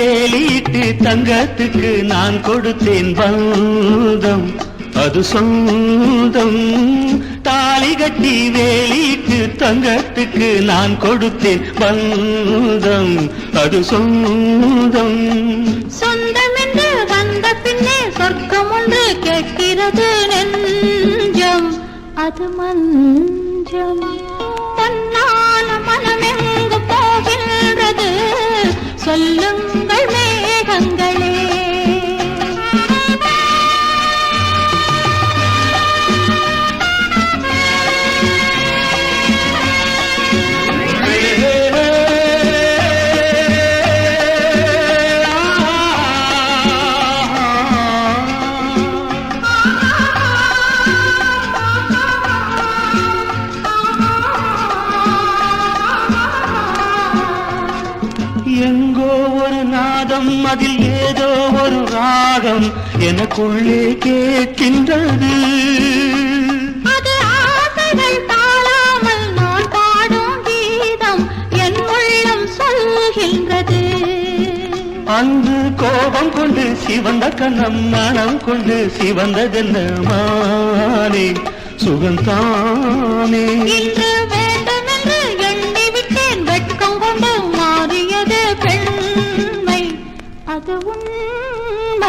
வேலிட்டு தங்கத்துக்கு நான் கொடுத்தேன் பந்தம். அது சொந்தம். தாலி கட்டி வேலிட்டு தங்கத்துக்கு நான் கொடுத்தேன் பந்தம். அது சொந்தம். சொந்தம் என்று வந்த பின்னே சொர்க்கம் ஒன்று கேட்கிறது நெஞ்சம். அது மஞ்சம். பொன்னான மனமெங்கு போகின்றது. சொல்லு நாதம் அதில் ஏதோ ஒரு ராகம் எனக்குள்ளே கேட்கின்றது. அன்று கோபம் கொண்டு சிவந்த கண்ணம் மனம் கொண்டு சிவந்ததென்ன மானே? சுகந்தானே